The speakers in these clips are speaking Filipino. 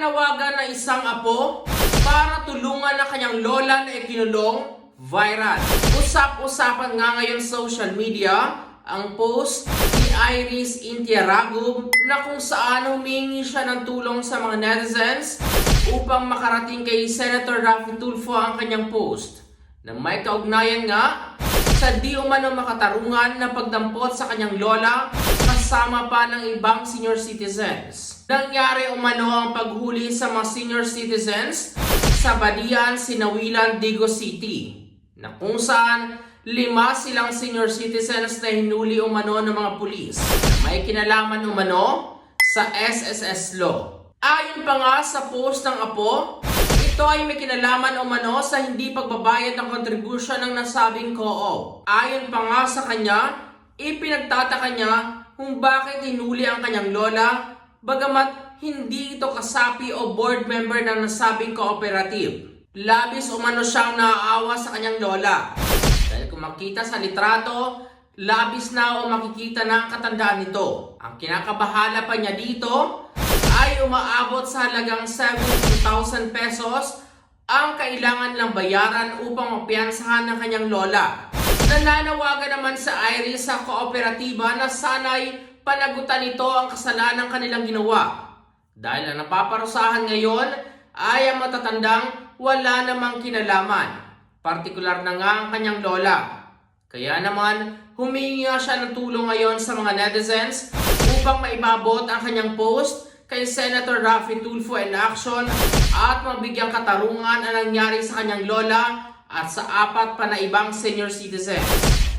Nanawagan na isang apo para tulungan ang kanyang lola na ikinulong viral. Usap-usapan nga ngayon social media ang post ni Iris Intiaragum na kung saan humingi siya ng tulong sa mga netizens upang makarating kay Senator Raffy Tulfo ang kanyang post na may kaugnayan nga sa di umano makatarungan na pagdampot sa kanyang lola kasama pa ng ibang senior citizens. Nangyari umano ang paghuli sa mga senior citizens sa Badian, Sinawilan, Digo City na kung saan lima silang senior citizens na hinuli umano ng mga pulis. May kinalaman umano sa SSS law. Ayon pa nga sa post ng Apo, ito ay may kinalaman umano sa hindi pagbabayad ng contribution ng nasabing co-op. Ayon pa nga sa kanya, ipinagtataka niya kung bakit hinuli ang kanyang lola, bagamat hindi ito kasapi o board member ng nasabing cooperative. Labis umano siyang naaawa sa kanyang lola. Dahil kung makita sa litrato, labis na o makikita na ang katandaan nito. Ang kinakabahala pa niya dito ay umaabot sa halagang 70,000 pesos ang kailangan lang bayaran upang mapiyansahan ng kanyang lola. Nananawagan naman sa Iris sa kooperatiba na sana'y panagutan nito ang kasalanan kanilang ginawa. Dahil ang napaparusahan ngayon ay ang matatandang wala namang kinalaman. Partikular na nga ang kanyang lola. Kaya naman, humingi nga siya ng tulong ngayon sa mga netizens upang maibabot ang kanyang post kay Senator Raffy Tulfo in action at mabigyang katarungan ang nangyari sa kanyang lola at sa apat pa na ibang senior citizen.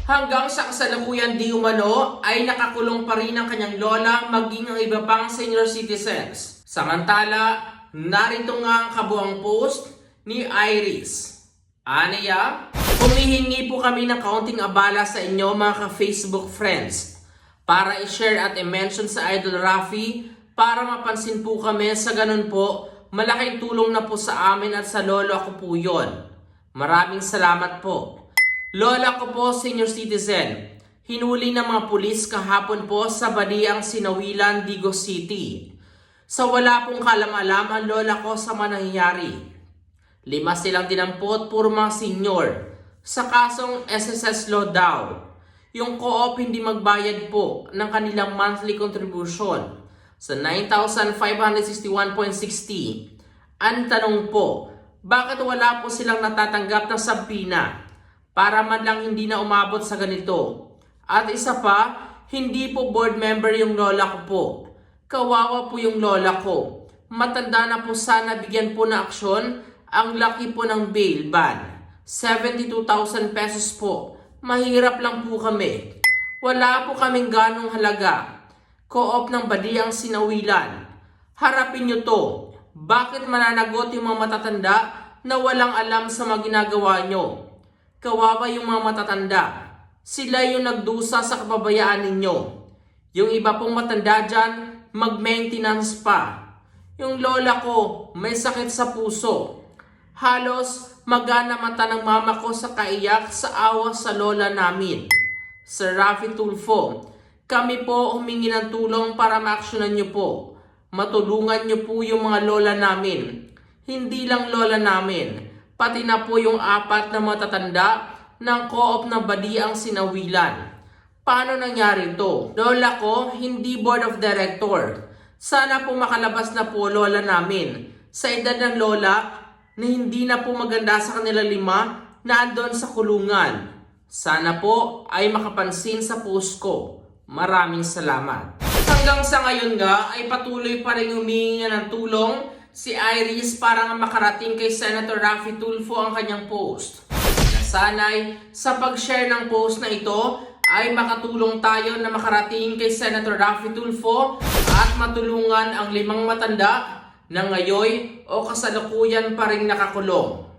Hanggang sa kasalukuyan di umano ay nakakulong pa rin ang kanyang lola maging ang iba pang senior citizens. Samantala, narito nga ang kabuang post ni Iris. Aniya, humihingi po kami ng kaunting abala sa inyo mga ka-Facebook friends para i-share at i-mention sa Idol Rafi para mapansin po kami sa ganun po, malaking tulong na po sa amin at sa lolo ko po yon. Maraming salamat po. Lola ko po, senior citizen. Hinuli ng mga pulis kahapon po sa Baliang Sinawilan, Digo City. Sa wala pong kalam-alam ang lola ko sa mga nangyayari. Lima silang dinampot, puro mga senior. Sa kasong SSS law daw. Yung co-op hindi magbayad po ng kanilang monthly contribution sa 9,561.60. Ang tanong po, bakit wala po silang natatanggap ng sabpina para man lang hindi na umabot sa ganito? At isa pa, hindi po board member yung lola ko po. Kawawa po yung lola ko. Matanda na po sana bigyan po na aksyon ang laki po ng bail ban. 72,000 pesos po. Mahirap lang po kami. Wala po kaming ganong halaga. Co-op ng Badiang Sinawilan. Harapin nyo to. Bakit mananagot yung mga matatanda na walang alam sa mga ginagawa nyo? Kawawa yung mga matatanda. Sila yung nagdusa sa kapabayaan ninyo. Yung iba pong matanda dyan, mag-maintenance pa. Yung lola ko, may sakit sa puso. Halos magana mata ng mama ko sa kaiyak sa awa sa lola namin. Sir Rafi Tulfo, kami po humingi ng tulong para maaksyonan niyo po. Matulungan niyo po yung mga lola namin. Hindi lang lola namin, pati na po yung apat na matatanda ng co-op na Badiang Sinawilan. Paano nangyari to? Lola ko, hindi board of director. Sana po makalabas na po lola namin. Sa edad ng lola, na hindi na po maganda sa kanila lima na andon sa kulungan. Sana po ay makapansin sa post ko. Maraming salamat. Hanggang sa ngayon nga ay patuloy pa rin humingi ng tulong si Iris para nga makarating kay Senator Raffy Tulfo ang kanyang post. Na sanay sa pag-share ng post na ito ay makatulong tayo na makarating kay Senator Raffy Tulfo at matulungan ang limang matanda na ngayon o kasalukuyan pa rin nakakulong.